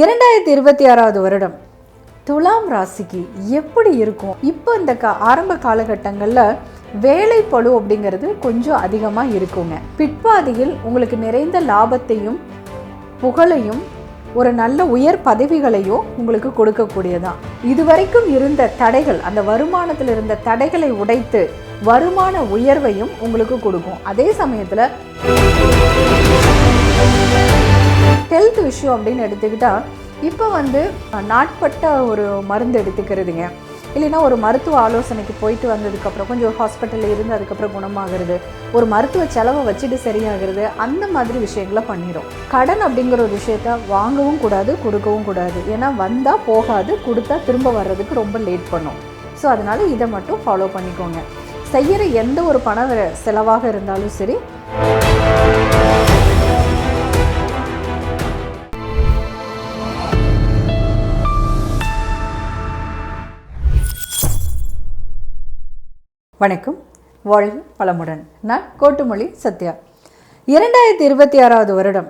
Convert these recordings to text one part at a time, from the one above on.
இரண்டாயிரத்தி இருபத்தி ஆறாவது வருடம். துலாம் ராசிக்கு எப்படி இருக்கும்? இப்போ இந்த க ஆரம்ப காலகட்டங்களில் வேலை பழு அப்படிங்கிறது கொஞ்சம் அதிகமாக இருக்குங்க. பிற்பாதியில் உங்களுக்கு நிறைந்த லாபத்தையும் புகழையும் ஒரு நல்ல உயர் பதவிகளையும் உங்களுக்கு கொடுக்கக்கூடியதான். இதுவரைக்கும் இருந்த தடைகள் அந்த வருமானத்தில் இருந்த தடைகளை உடைத்து வருமான உயர்வையும் உங்களுக்கு கொடுக்கும். அதே சமயத்தில் விஷயம் அப்படின்னு எடுத்துக்கிட்டால் இப்போ வந்து நாட்பட்ட ஒரு மருந்து எடுத்துக்கிறதுங்க. இல்லைன்னா ஒரு மருத்துவ ஆலோசனைக்கு போயிட்டு வந்ததுக்கப்புறம் கொஞ்சம் ஹாஸ்பிட்டலில் இருந்து அதுக்கப்புறம் குணமாகிறது ஒரு மருத்துவ செலவை வச்சுட்டு சரியாகிறது அந்த மாதிரி விஷயங்களை பண்ணிடும் கடன் அப்படிங்கிற ஒரு விஷயத்த வாங்கவும் கூடாது கொடுக்கவும் கூடாது. ஏன்னா வந்தால் போகாது கொடுத்தா திரும்ப வர்றதுக்கு ரொம்ப லேட் பண்ணும். ஸோ அதனால் இதை மட்டும் ஃபாலோ பண்ணிக்கோங்க. செய்கிற எந்த ஒரு பண செலவாக இருந்தாலும் சரி. வணக்கம். வாழ்க வளமுடன். நான் கோட்டுமொழி சத்யா. இரண்டாயிரத்தி இருபத்தி ஆறாவது வருடம்.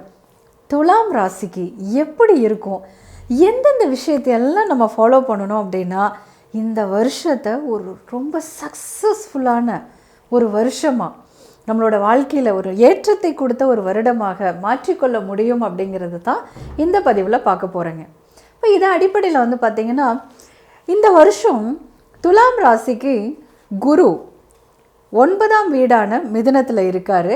துலாம் ராசிக்கு எப்படி இருக்கும்? எந்தெந்த விஷயத்தையெல்லாம் நம்ம ஃபாலோ பண்ணணும் அப்படின்னா இந்த வருஷத்தை ஒரு ரொம்ப சக்ஸஸ்ஃபுல்லான ஒரு வருஷமாக நம்மளோட வாழ்க்கையில் ஒரு ஏற்றத்தை கொடுத்த ஒரு வருடமாக மாற்றிக்கொள்ள முடியும் அப்படிங்கிறது தான் இந்த பதிவில் பார்க்க போகிறேங்க இப்போ இதை அடிப்படையில் வந்து பார்த்திங்கன்னா இந்த வருஷம் துலாம் ராசிக்கு குரு ஒன்பதாம் வீடான மிதுனத்தில் இருக்கார்.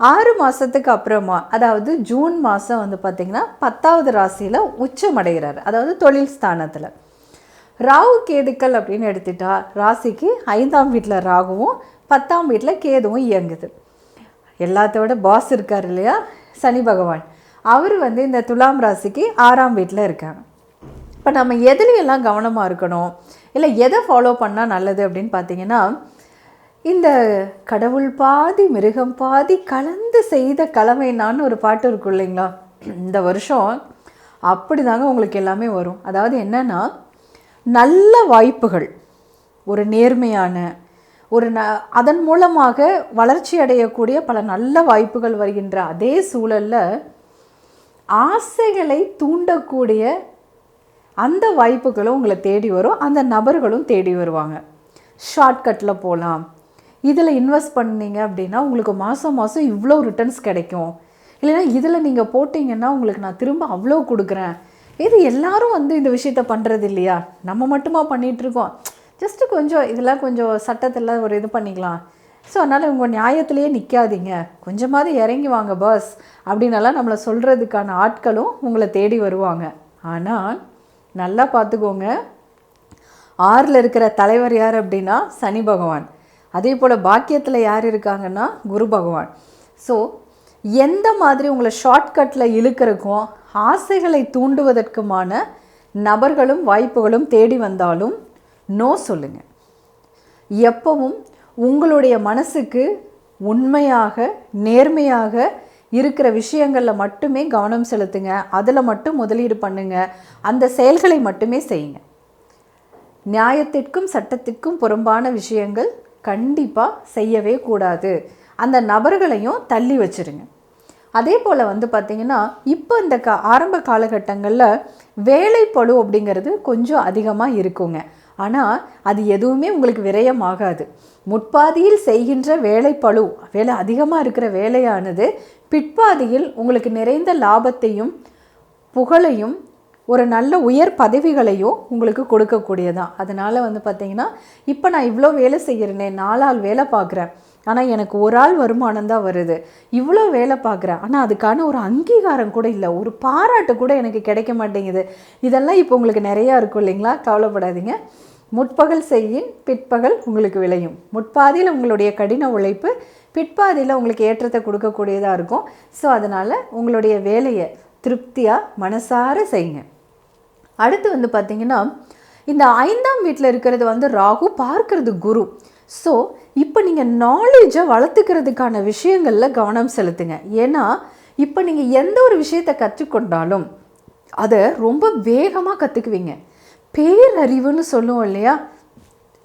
ஆறு மாதத்துக்கு அப்புறமா அதாவது ஜூன் மாதம் வந்து பார்த்திங்கன்னா பத்தாவது ராசியில் உச்சமடைகிறார். அதாவது தொழில் ஸ்தானத்தில். ராகு கேதுக்கள் அப்படின்னு எடுத்துட்டா ராசிக்கு ஐந்தாம் வீட்டில் ராகுவும் பத்தாம் வீட்டில் கேதுவும் இயங்குது. எல்லாத்தோட பாஸ் இருக்கார் இல்லையா? சனி பகவான். அவர் வந்து இந்த துலாம் ராசிக்கு ஆறாம் வீட்டில் இருக்காங்க. இப்போ நம்ம எதுலையெல்லாம் கவனமாக இருக்கணும்? இல்லை எதை ஃபாலோ பண்ணால் நல்லது அப்படின்னு பார்த்தீங்கன்னா இந்த கடவுள் பாதி மிருகம் பாதி கலந்து செய்த கலவைனான்னு ஒரு பாட்டு இருக்கும் இல்லைங்களா? இந்த வருஷம் அப்படி தாங்க உங்களுக்கு எல்லாமே வரும். அதாவது என்னென்னா நல்ல வாய்ப்புகள் ஒரு நேர்மையான ஒரு ந அதன் மூலமாக வளர்ச்சி அடையக்கூடிய பல நல்ல வாய்ப்புகள் வருகின்ற அதே சூழலில் ஆசைகளை தூண்டக்கூடிய அந்த வாய்ப்புகளும் உங்களை தேடி வரும். அந்த நபர்களும் தேடி வருவாங்க. ஷார்ட்கட்டில் போகலாம் இதில் இன்வெஸ்ட் பண்ணீங்க அப்படின்னா உங்களுக்கு மாதம் மாதம் இவ்வளோ ரிட்டர்ன்ஸ் கிடைக்கும். இல்லைன்னா இதில் நீங்கள் போட்டிங்கன்னா உங்களுக்கு நான் திரும்ப அவ்வளோ கொடுக்குறேன். இது எல்லாரும் வந்து இந்த விஷயத்த பண்ணுறது இல்லையா? நம்ம மட்டுமா பண்ணிகிட்ருக்கோம் ஜஸ்ட்டு கொஞ்சம் இதெல்லாம் கொஞ்சம் சட்டத்தில் ஒரு இது பண்ணிக்கலாம். ஸோ அதனால் உங்கள் நியாயத்திலேயே நிற்காதீங்க கொஞ்சமாவது இறங்கி வாங்க பஸ் அப்படின்னலாம் நம்மளை சொல்கிறதுக்கான ஆட்களும் உங்களை தேடி வருவாங்க. ஆனால் நல்லா பார்த்துக்கோங்க. ஆறில் இருக்கிற தலைவர் யார் அப்படின்னா? சனி பகவான். அதே போல் பாக்கியத்தில் யார் இருக்காங்கன்னா? குரு பகவான். ஸோ எந்த மாதிரி உங்களை ஷார்ட்கட்டில் இழுக்கிறக்கும் ஆசைகளை தூண்டுவதற்குமான நபர்களும் வாய்ப்புகளும் தேடி வந்தாலும் நோ சொல்லுங்கள் எப்பவும் உங்களுடைய மனசுக்கு உண்மையாக நேர்மையாக இருக்கிற விஷயங்களில் மட்டுமே கவனம் செலுத்துங்க. அதில் மட்டும் முதலீடு பண்ணுங்க. அந்த செயல்களை மட்டுமே செய்யுங்க. நியாயத்திற்கும் சட்டத்திற்கும் புறம்பான விஷயங்கள் கண்டிப்பாக செய்யவே கூடாது. அந்த நபர்களையும் தள்ளி வச்சிருங்க. அதே போல் வந்து பார்த்திங்கன்னா இப்போ இந்த க ஆரம்ப காலகட்டங்களில் வேலைப்பளு அப்படிங்கிறது கொஞ்சம் அதிகமாக இருக்குங்க. ஆனால் அது எதுவுமே உங்களுக்கு விரயமாகாது. முற்பாதியில் செய்கின்ற வேலைப்பளு வேலை அதிகமாக இருக்கிற வேலையானது பிற்பாதியில் உங்களுக்கு நிறைந்த லாபத்தையும் புகழையும் ஒரு நல்ல உயர் பதவிகளையும் உங்களுக்கு கொடுக்கக்கூடியதான் அதனால் வந்து பார்த்திங்கன்னா இப்போ நான் இவ்வளோ வேலை செய்கிறேனே நாலாள் வேலை பார்க்குறேன் ஆனால் எனக்கு ஒரு ஆள் வருமானம் தான் வருது. இவ்வளோ வேலை பார்க்குறேன் ஆனால் அதுக்கான ஒரு அங்கீகாரம் கூட இல்லை. ஒரு பாராட்டு கூட எனக்கு கிடைக்க மாட்டேங்குது. இதெல்லாம் இப்போ உங்களுக்கு நிறையா இருக்கும் இல்லைங்களா? கவலைப்படாதீங்க. முற்பகல் செய்யின் பிற்பகல் உங்களுக்கு விளையும். முற்பாதியில் உங்களுடைய கடின உழைப்பு பிற்பாதியில் உங்களுக்கு ஏற்றத்தை கொடுக்கக்கூடியதாக இருக்கும். ஸோ அதனால் உங்களுடைய வேலையை திருப்தியாக மனசார செய்யுங்க. அடுத்து வந்து பார்த்திங்கன்னா இந்த ஐந்தாம் வீட்டில் இருக்கிறது வந்து ராகு பார்க்கறது குரு. ஸோ இப்போ நீங்கள் நாலேஜை வளர்த்துக்கிறதுக்கான விஷயங்களில் கவனம் செலுத்துங்க. ஏன்னா இப்போ நீங்கள் எந்த ஒரு விஷயத்தை கற்றுக்கொண்டாலும் அதை ரொம்ப வேகமாக கற்றுக்குவீங்க பேரறிவுன்னு சொல்லுவோம் இல்லையா?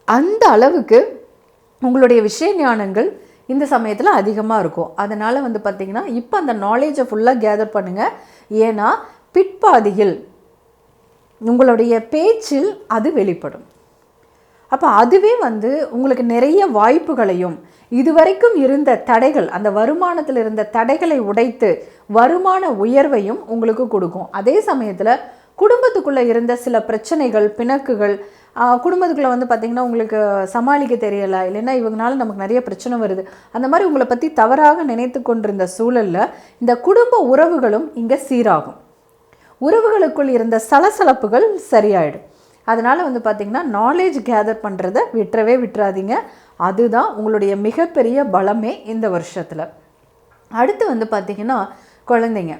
அந்த அளவுக்கு உங்களுடைய விஷய ஞானங்கள் இந்த சமயத்தில் அதிகமாக இருக்கும். அதனால் வந்து பார்த்திங்கன்னா இப்போ அந்த நாலேஜை ஃபுல்லாக கேதர் பண்ணுங்கள் ஏன்னா பிற்பாதியில் உங்களுடைய பேச்சில் அது வெளிப்படும். அப்போ அதுவே வந்து உங்களுக்கு நிறைய வாய்ப்புகளையும் இதுவரைக்கும் இருந்த தடைகள் அந்த வருமானத்தில் இருந்த தடைகளை உடைத்து வருமான உயர்வையும் உங்களுக்கு கொடுக்கும். அதே சமயத்தில் குடும்பத்துக்குள்ளே இருந்த சில பிரச்சனைகள் பிணக்குகள் குடும்பத்துக்குள்ளே வந்து பார்த்திங்கன்னா உங்களுக்கு சமாளிக்க தெரியலை. இல்லைன்னா இவங்கனால நமக்கு நிறைய பிரச்சனை வருது. அந்த மாதிரி உங்களை பற்றி தவறாக நினைத்து கொண்டிருந்த சூழலில் இந்த குடும்ப உறவுகளும் இங்கே சீராகும். உறவுகளுக்குள் இருந்த சலசலப்புகள் சரியாயிடும். அதனால் வந்து பார்த்திங்கன்னா நாலேஜ் கேதர் பண்ணுறத விட்டுறவே விட்டுறாதீங்க. அதுதான் உங்களுடைய மிகப்பெரிய பலமே இந்த வருஷத்தில். அடுத்து வந்து பார்த்திங்கன்னா குழந்தைங்க.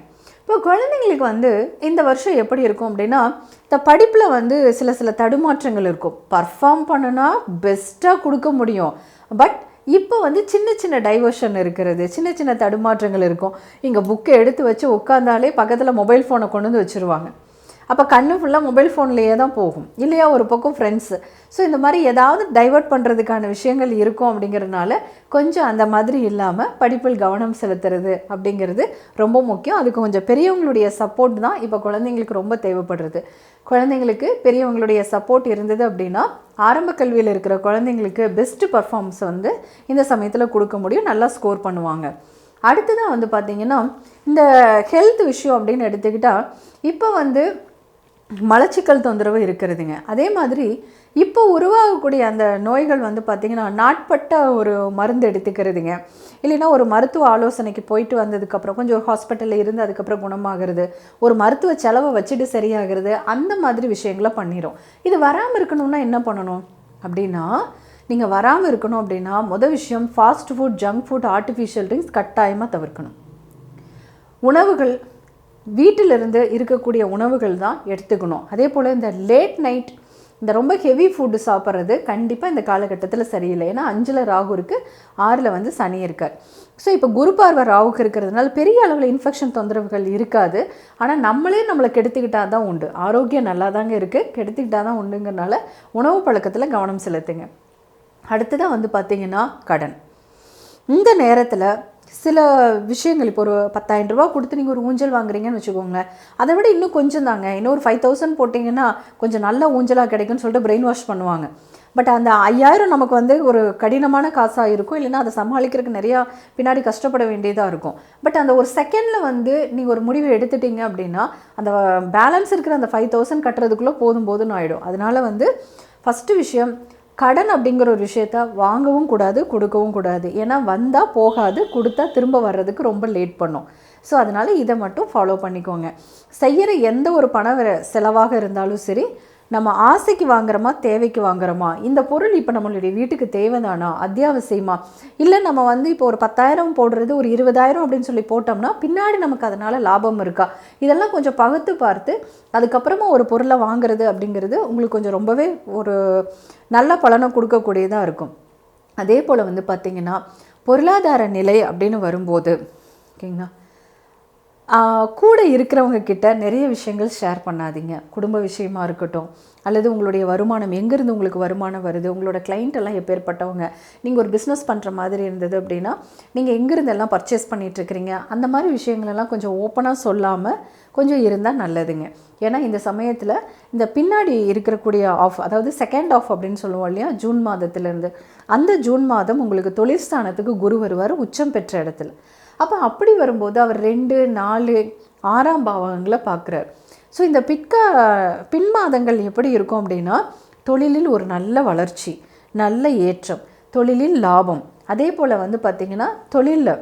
இப்போ குழந்தைங்களுக்கு வந்து இந்த வருஷம் எப்படி இருக்கும் அப்படின்னா இந்த படிப்பில் வந்து சில சில தடுமாற்றங்கள் இருக்கும். பர்ஃபார்ம் பண்ணுனா பெஸ்ட்டாக கொடுக்க முடியும். பட் இப்போ வந்து சின்ன சின்ன டைவர்ஷன் இருக்கிறது. சின்ன சின்ன தடுமாற்றங்கள் இருக்கும். இங்கே புக்கை எடுத்து வச்சு உட்காந்தாலே பக்கத்தில் மொபைல் ஃபோனை கொண்டு வந்து வச்சுருவாங்க. அப்போ கண்ணு ஃபுல்லாக மொபைல் ஃபோன்லேயே தான் போகும். இல்லையா ஒரு பக்கம் ஃப்ரெண்ட்ஸு ஸோ இந்த மாதிரி ஏதாவது டைவெர்ட் பண்ணுறதுக்கான விஷயங்கள் இருக்கும் அப்படிங்கிறதுனால கொஞ்சம் அந்த மாதிரி இல்லாமல் படிப்பில் கவனம் செலுத்துறது அப்படிங்கிறது ரொம்ப முக்கியம். அதுக்கு கொஞ்சம் பெரியவங்களுடைய சப்போர்ட் தான் இப்போ குழந்தைங்களுக்கு ரொம்ப தேவைப்படுறது. குழந்தைங்களுக்கு பெரியவங்களுடைய சப்போர்ட் இருந்தது அப்படின்னா ஆரம்ப கல்வியில் இருக்கிற குழந்தைங்களுக்கு பெஸ்ட்டு பர்ஃபார்மன்ஸ் வந்து இந்த சமயத்தில் கொடுக்க முடியும். நல்லா ஸ்கோர் பண்ணுவாங்க. அடுத்ததாக வந்து பார்த்திங்கன்னா இந்த ஹெல்த் விஷயம் அப்படின்னு எடுத்துக்கிட்டால் இப்போ வந்து மலச்சிக்கல் தொந்தரவு இருக்கிறதுங்க. அதே மாதிரி இப்போ உருவாகக்கூடிய அந்த நோய்கள் வந்து பார்த்திங்கன்னா நாட்பட்ட ஒரு மருந்து எடுத்துக்கிறதுங்க. இல்லைன்னா ஒரு மருத்துவ ஆலோசனைக்கு போயிட்டு வந்ததுக்கப்புறம் கொஞ்சம் ஹாஸ்பிட்டலில் இருந்து அதுக்கப்புறம் குணமாகிறது ஒரு மருத்துவ செலவை வச்சுட்டு சரியாகிறது அந்த மாதிரி விஷயங்களை பண்ணிடும் இது வராமல் இருக்கணும்னா என்ன பண்ணணும்? அப்படின்னா நீங்கள் வராமல் இருக்கணும் அப்படின்னா மொதல் விஷயம் fast food junk food artificial drinks கட்டாயமாக தவிர்க்கணும். உணவுகள் வீட்டிலிருந்து இருக்கக்கூடிய உணவுகள் தான் எடுத்துக்கணும். அதே போல் இந்த லேட் நைட் இந்த ரொம்ப ஹெவி ஃபுட்டு சாப்பிட்றது கண்டிப்பாக இந்த காலகட்டத்தில் சரியில்லை. ஏன்னா அஞ்சில் ராகு இருக்குது ஆறில் வந்து சனி இருக்கார். ஸோ இப்போ குரு பார்வை ராகுக்கு இருக்கிறதுனால பெரிய அளவில் இன்ஃபெக்ஷன் தொந்தரவுகள் இருக்காது. ஆனால் நம்மளே நம்மளை கெடுத்துக்கிட்டால் தான் உண்டு. ஆரோக்கியம் நல்லா தாங்க இருக்குது கெடுத்துக்கிட்டால் தான் உண்டுங்கிறனால உணவு பழக்கத்தில் கவனம் செலுத்துங்க. அடுத்ததாக வந்து பார்த்திங்கன்னா கடன். இந்த நேரத்தில் சில விஷயங்கள் இப்போ ஒரு பத்தாயிரம் ரூபா கொடுத்து நீங்கள் ஒரு ஊஞ்சல் வாங்குறீங்கன்னு வச்சுக்கோங்களேன். அதை விட இன்னும் கொஞ்சம் தாங்க இன்னும் ஒரு ஃபைவ் தௌசண்ட் போட்டிங்கன்னா கொஞ்சம் நல்ல ஊஞ்சலாக கிடைக்கும்னு சொல்லிட்டு பிரெயின் வாஷ் பண்ணுவாங்க. பட் அந்த ஐயாயிரம் நமக்கு வந்து ஒரு கடினமான காசாக இருக்கும். இல்லைன்னா அதை சமாளிக்கிறதுக்கு நிறையா பின்னாடி கஷ்டப்பட வேண்டியதாக இருக்கும். பட் அந்த ஒரு செகண்டில் வந்து நீங்கள் ஒரு முடிவு எடுத்துட்டீங்க அப்படின்னா அந்த பேலன்ஸ் இருக்கிற அந்த ஃபைவ் தௌசண்ட் கட்டுறதுக்குள்ளே போதும் போதும்னு ஆகிடும் அதனால் வந்து ஃபஸ்ட்டு விஷயம் கடன் அப்படிங்கிற ஒரு விஷயத்த வாங்கவும் கூடாது கொடுக்கவும் கூடாது. ஏன்னா வந்தால் போகாது கொடுத்தா திரும்ப வர்றதுக்கு ரொம்ப லேட் பண்ணும். ஸோ அதனால் இதை மட்டும் ஃபாலோ பண்ணிக்கோங்க. செய்கிற எந்த ஒரு பண செலவாக இருந்தாலும் சரி நம்ம ஆசைக்கு வாங்குறோமா தேவைக்கு வாங்குறோமா? இந்த பொருள் இப்போ நம்மளுடைய வீட்டுக்கு தேவைதானா? அத்தியாவசியமா? இல்லை நம்ம வந்து இப்போ ஒரு பத்தாயிரம் போடுறது ஒரு இருபதாயிரம் அப்படின்னு சொல்லி போட்டோம்னா பின்னாடி நமக்கு அதனால் லாபம் இருக்கா? இதெல்லாம் கொஞ்சம் பகுத்து பார்த்து அதுக்கப்புறமா ஒரு பொருளை வாங்குறது அப்படிங்கிறது உங்களுக்கு கொஞ்சம் ரொம்பவே ஒரு நல்ல பலனை கொடுக்கக்கூடியதாக இருக்கும். அதே போல் வந்து பார்த்திங்கன்னா பொருளாதார நிலை அப்படின்னு வரும்போது ஓகேங்களா? கூட இருக்கிறவங்க கிட்ட நிறைய விஷயங்கள் ஷேர் பண்ணாதீங்க. குடும்ப விஷயமா இருக்கட்டும் அல்லது உங்களுடைய வருமானம் எங்கேருந்து உங்களுக்கு வருமானம் வருது உங்களோட கிளைண்ட் எல்லாம் எப்பேற்பட்டவங்க நீங்கள் ஒரு பிஸ்னஸ் பண்ணுற மாதிரி இருந்தது அப்படின்னா நீங்கள் எங்கேருந்து எல்லாம் பர்ச்சேஸ் பண்ணிகிட்ருக்கிறீங்க அந்த மாதிரி விஷயங்களெல்லாம் கொஞ்சம் ஓப்பனாக சொல்லாமல் கொஞ்சம் இருந்தால் நல்லதுங்க. ஏன்னா இந்த சமயத்தில் இந்த பின்னாடி இருக்கக்கூடிய ஆஃப் அதாவது செகண்ட் ஆஃப் அப்படின்னு சொல்லுவோம் இல்லையா ஜூன் மாதத்துலேருந்து அந்த ஜூன் மாதம் உங்களுக்கு தொழிற்ஸ்தானத்துக்கு குரு வருவார் உச்சம் பெற்ற இடத்துல. அப்போ அப்படி வரும்போது அவர் ரெண்டு நாலு ஆறாம் பாவங்களை பார்க்குறார். ஸோ இந்த பிற்க பின் மாதங்கள் எப்படி இருக்கும் அப்படின்னா தொழிலில் ஒரு நல்ல வளர்ச்சி நல்ல ஏற்றம் தொழிலில் லாபம். அதே போல் வந்து பார்த்திங்கன்னா தொழிலில்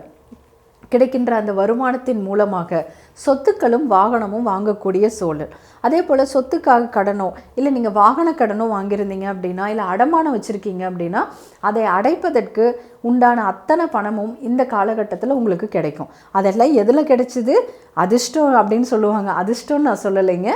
கிடைக்கின்ற அந்த வருமானத்தின் மூலமாக சொத்துக்களும் வாகனமும் வாங்கக்கூடிய சூழல். அதே போல் சொத்துக்காக கடனோ இல்லை நீங்கள் வாகன கடனோ வாங்கியிருந்தீங்க அப்படின்னா இல்லை அடமானம் வச்சுருக்கீங்க அப்படின்னா அதை அடைப்பதற்கு உண்டான அத்தனை பணமும் இந்த காலகட்டத்தில் உங்களுக்கு கிடைக்கும். அதெல்லாம் எதில் கிடைச்சிது? அதிர்ஷ்டம் அப்படின்னு சொல்லுவாங்க. அதிர்ஷ்டம்னு நான் சொல்லலைங்க.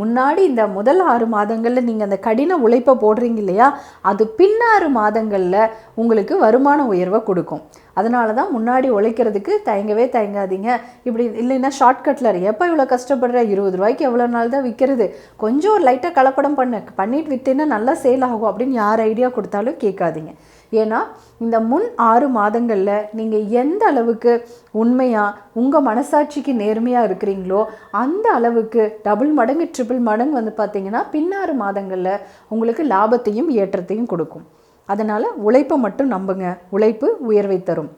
முன்னாடி இந்த முதல் ஆறு மாதங்களில் நீங்கள் அந்த கடின உழைப்பை போடுறீங்க இல்லையா? அது பின்னாறு மாதங்களில் உங்களுக்கு வருமான உயர்வை கொடுக்கும். அதனால தான் முன்னாடி உழைக்கிறதுக்கு தயங்கவே தயங்காதீங்க. இப்படி இல்லைன்னா ஷார்ட்கட்டில் எப்போ இவ்வளோ கஷ்டப்படுற? இருபது ரூபாய்க்கு எவ்வளோ நாள் தான் விற்கிறது கொஞ்சம் ஒரு லைட்டாக கலப்படம் பண்ணு. பண்ணிட்டு விற்றேன்னா நல்லா சேல் ஆகும் அப்படின்னு யார் ஐடியா கொடுத்தாலும் கேட்காதீங்க. ஏன்னா இந்த முன் ஆறு மாதங்களில் நீங்கள் எந்த அளவுக்கு உண்மையாக உங்கள் மனசாட்சிக்கு நேர்மையாக இருக்கிறீங்களோ அந்த அளவுக்கு டபுள் மடங்கு ட்ரிபிள் மடங்கு வந்து பார்த்தீங்கன்னா பின்னாறு மாதங்களில் உங்களுக்கு லாபத்தையும் ஏற்றத்தையும் கொடுக்கும். அதனால் உழைப்பை மட்டும் நம்புங்க. உழைப்பு உயர்வை தரும்.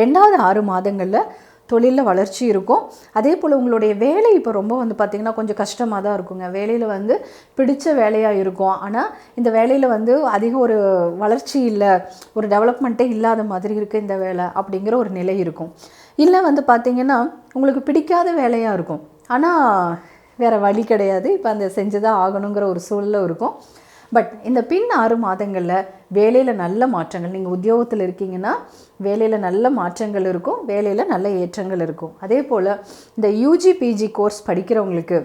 ரெண்டாவது ஆறு மாதங்களில் தொழிலில் வளர்ச்சி இருக்கும். அதே போல் உங்களுடைய வேலை இப்போ ரொம்ப வந்து பார்த்திங்கன்னா கொஞ்சம் கஷ்டமாக தான் இருக்குங்க. வேலையில் வந்து பிடிச்ச வேலையாக இருக்கும். ஆனால் இந்த வேலையில் வந்து அதிக ஒரு வளர்ச்சி இல்லை ஒரு டெவலப்மெண்ட்டே இல்லாத மாதிரி இருக்குது இந்த வேலை அப்படிங்கிற ஒரு நிலை இருக்கும். இல்லை வந்து பார்த்திங்கன்னா உங்களுக்கு பிடிக்காத வேலையாக இருக்கும். ஆனால் வேறு வழி கிடையாது. இப்போ அந்த செஞ்சு தான் ஆகணுங்கிற ஒரு சூழலும் இருக்கும். பட் இந்த பின் ஆறு மாதங்களில் வேலையில் நல்ல மாற்றங்கள் நீங்கள் உத்தியோகத்தில் இருக்கீங்கன்னா வேலையில் நல்ல மாற்றங்கள் இருக்கும் வேலையில் நல்ல ஏற்றங்கள் இருக்கும். அதே போல் இந்த யூஜி பிஜி கோர்ஸ் படிக்கிறவங்களுக்கு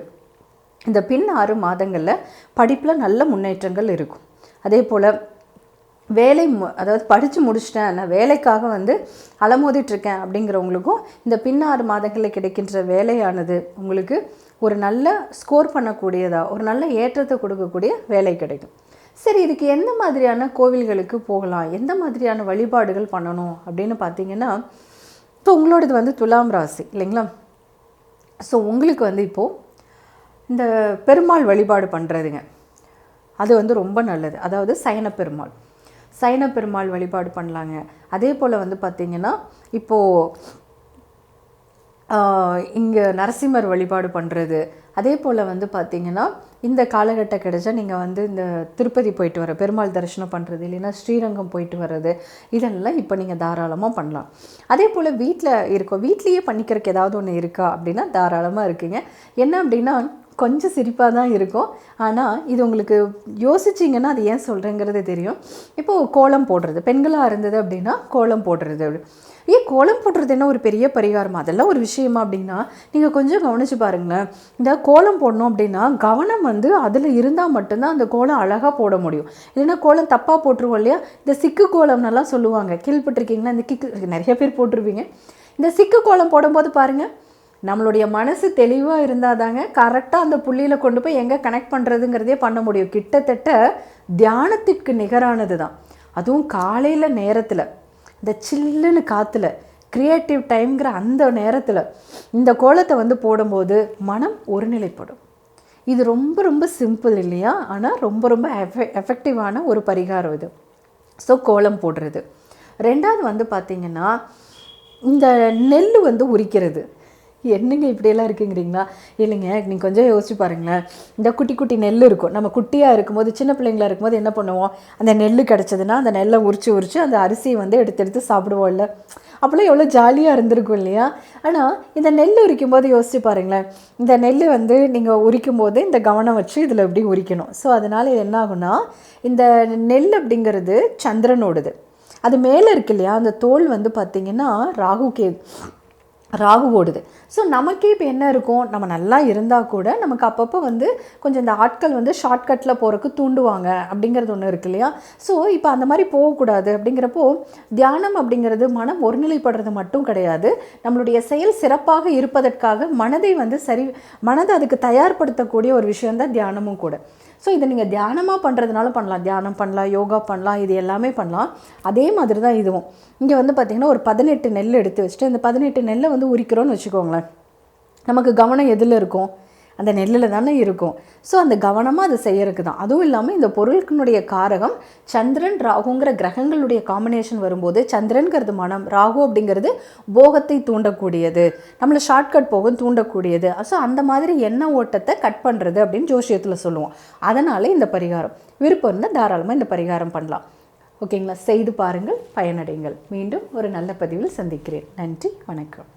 இந்த பின் ஆறு மாதங்களில் படிப்பில் நல்ல முன்னேற்றங்கள் இருக்கும். அதே போல் வேலை மு அதாவது படித்து முடிச்சிட்டேன். நான் வேலைக்காக வந்து அலமோதிட்டுருக்கேன் அப்படிங்கிறவங்களுக்கும் இந்த பின் ஆறு மாதங்களில் கிடைக்கின்ற வேலையானது உங்களுக்கு ஒரு நல்ல ஸ்கோர் பண்ணக்கூடியதாக ஒரு நல்ல ஏற்றத்தை கொடுக்கக்கூடிய வேலை கிடைக்கும். சரி இதுக்கு எந்த மாதிரியான கோவில்களுக்கு போகலாம்? எந்த மாதிரியான வழிபாடுகள் பண்ணணும்? அப்படின்னு பார்த்தீங்கன்னா இப்போ உங்களோடது வந்து துலாம் ராசி இல்லைங்களா? ஸோ உங்களுக்கு வந்து இப்போது இந்த பெருமாள் வழிபாடு பண்ணுறதுங்க அது வந்து ரொம்ப நல்லது. அதாவது சயன பெருமாள். சைன பெருமாள் வழிபாடு பண்ணலாங்க. அதே போல் வந்து பார்த்திங்கன்னா இப்போது இங்கே நரசிம்மர் வழிபாடு பண்ணுறது அதே போல் வந்து பார்த்திங்கன்னா இந்த காலகட்டம் கிடைச்சா நீங்கள் வந்து இந்த திருப்பதி போயிட்டு வர பெருமாள் தரிசனம் பண்ணுறது இல்லைன்னா ஸ்ரீரங்கம் போயிட்டு வர்றது இதெல்லாம் இப்போ நீங்கள் தாராளமாக பண்ணலாம். அதே போல் வீட்டில் இருக்கோம். வீட்லேயே பண்ணிக்கிறதுக்கு ஏதாவது ஒன்று இருக்கா? அப்படின்னா தாராளமாக இருக்குங்க. என்ன அப்படின்னா கொஞ்சம் சிரிப்பாக தான் இருக்கும். ஆனால் இது உங்களுக்கு யோசிச்சிங்கன்னா அது ஏன் சொல்கிறேங்கிறது தெரியும். இப்போது கோலம் போடுறது பெண்களாக இருந்தது அப்படின்னா கோலம் போடுறது. ஏன் கோலம் போடுறது என்ன ஒரு பெரிய பரிகாரம்? அதெல்லாம் ஒரு விஷயமா அப்படின்னா நீங்கள் கொஞ்சம் கவனித்து பாருங்களேன். இந்த கோலம் போடணும் அப்படின்னா கவனம் வந்து அதில் இருந்தால் மட்டும்தான் அந்த கோலம் அழகாக போட முடியும். இல்லைன்னா கோலம் தப்பாக போட்டுருவோம் இல்லையா? இந்த சிக்கு கோலம்னெல்லாம் சொல்லுவாங்க. கீழ்பட்டிருக்கீங்களா இந்த கிக்கு நிறைய பேர் போட்டிருப்பீங்க. இந்த சிக்கு கோலம் போடும்போது பாருங்கள் நம்மளுடைய மனசு தெளிவாக இருந்தால் தாங்க கரெக்டாக அந்த புள்ளியில் கொண்டு போய் எங்கே கனெக்ட் பண்ணுறதுங்கிறதே பண்ண முடியும். கிட்டத்தட்ட தியானத்திற்கு நிகரானது தான் அதுவும் காலையில் நேரத்தில் இந்த சில்லுன்னு காற்றுல க்ரியேட்டிவ் டைம்ங்கிற அந்த நேரத்தில் இந்த கோலத்தை வந்து போடும்போது மனம் ஒருநிலைப்படும். இது ரொம்ப ரொம்ப சிம்பிள் இல்லையா? ஆனால் ரொம்ப ரொம்ப எஃபெ எஃபெக்டிவான ஒரு பரிகாரம் இது. ஸோ கோலம் போடுறது. ரெண்டாவது வந்து பார்த்திங்கன்னா இந்த நெல் வந்து உரிக்கிறது. என்னங்க இப்படியெல்லாம் இருக்குங்கிறீங்களா? இல்லைங்க நீங்கள் கொஞ்சம் யோசிச்சு பாருங்களேன். இந்த குட்டி குட்டி நெல் இருக்கும். நம்ம குட்டியாக இருக்கும்போது சின்ன பிள்ளைங்களா இருக்கும்போது என்ன பண்ணுவோம்? அந்த நெல் கிடச்சதுன்னா அந்த நெல்லை உரிச்சு உரிச்சு அந்த அரிசியை வந்து எடுத்து எடுத்து சாப்பிடுவோம்ல அப்போல்லாம் எவ்வளோ ஜாலியாக இருந்திருக்கும் இல்லையா? ஆனால் இந்த நெல் உரிக்கும் போது யோசிச்சு பாருங்களேன். இந்த நெல் வந்து நீங்கள் உரிக்கும் போது இந்த கவனம் வச்சு இதில் எப்படி உரிக்கணும்? ஸோ அதனால் இது என்ன ஆகும்னா இந்த நெல் அப்படிங்கிறது சந்திரனோடது. அது மேலே இருக்கு இல்லையா? அந்த தோல் வந்து பார்த்திங்கன்னா ராகு கேது. ராகு ஓடுது. ஸோ நமக்கே இப்போ என்ன இருக்கும்? நம்ம நல்லா இருந்தால் கூட நமக்கு அப்பப்போ வந்து கொஞ்சம் இந்த ஆட்கள் வந்து ஷார்ட்கட்டில் போகிறக்கு தூண்டுவாங்க அப்படிங்கிறது ஒன்று இருக்கு இல்லையா? ஸோ இப்போ அந்த மாதிரி போகக்கூடாது அப்படிங்கிறப்போ தியானம் அப்படிங்கிறது மனம் ஒருநிலைப்படுறது மட்டும் கிடையாது. நம்மளுடைய செயல் சிறப்பாக இருப்பதற்காக மனதை வந்து சரி மனதை அதுக்கு தயார்படுத்தக்கூடிய ஒரு விஷயந்தான் தியானமும் கூட. ஸோ இதை நீங்கள் தியானமாக பண்ணுறதுனால பண்ணலாம். தியானம் பண்ணலாம் யோகா பண்ணலாம் இது எல்லாமே பண்ணலாம். அதே மாதிரி தான் இதுவும். இங்கே வந்து பார்த்திங்கன்னா ஒரு பதினெட்டு நெல் எடுத்து வச்சுட்டு இந்த பதினெட்டு நெல்லை வந்து உரிக்கிறோன்னு வச்சுக்கோங்களேன். நமக்கு கவனம் எதில் இருக்கும்? அந்த நெல்லில் தானே இருக்கும். ஸோ அந்த கவனமாக அதை செய்யறதுக்கு தான். அதுவும் இல்லாமல் இந்த பொருளுக்கினுடைய காரகம் சந்திரன் ராகுங்கிற கிரகங்களுடைய காம்பினேஷன் வரும்போது சந்திரன்கிறது மனம் ராகு அப்படிங்கிறது போகத்தை தூண்டக்கூடியது. நம்மளை ஷார்ட்கட் போகும் தூண்டக்கூடியது. ஸோ அந்த மாதிரி எண்ண ஓட்டத்தை கட் பண்ணுறது அப்படின்னு ஜோசியத்தில் சொல்லுவோம். அதனால் இந்த பரிகாரம். விருப்பம் இருந்தால் தாராளமாக இந்த பரிகாரம் பண்ணலாம். ஓகேங்களா? செய்து பாருங்கள் பயனடைங்கள். மீண்டும் ஒரு நல்ல பதிவில் சந்திக்கிறேன். நன்றி வணக்கம்.